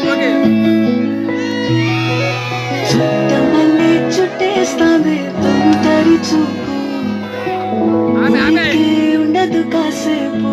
Smoky Chuttamalle చుట్టేస్తాంది తొందరి చూపు. ఆమె ఉండదు కాసేపు.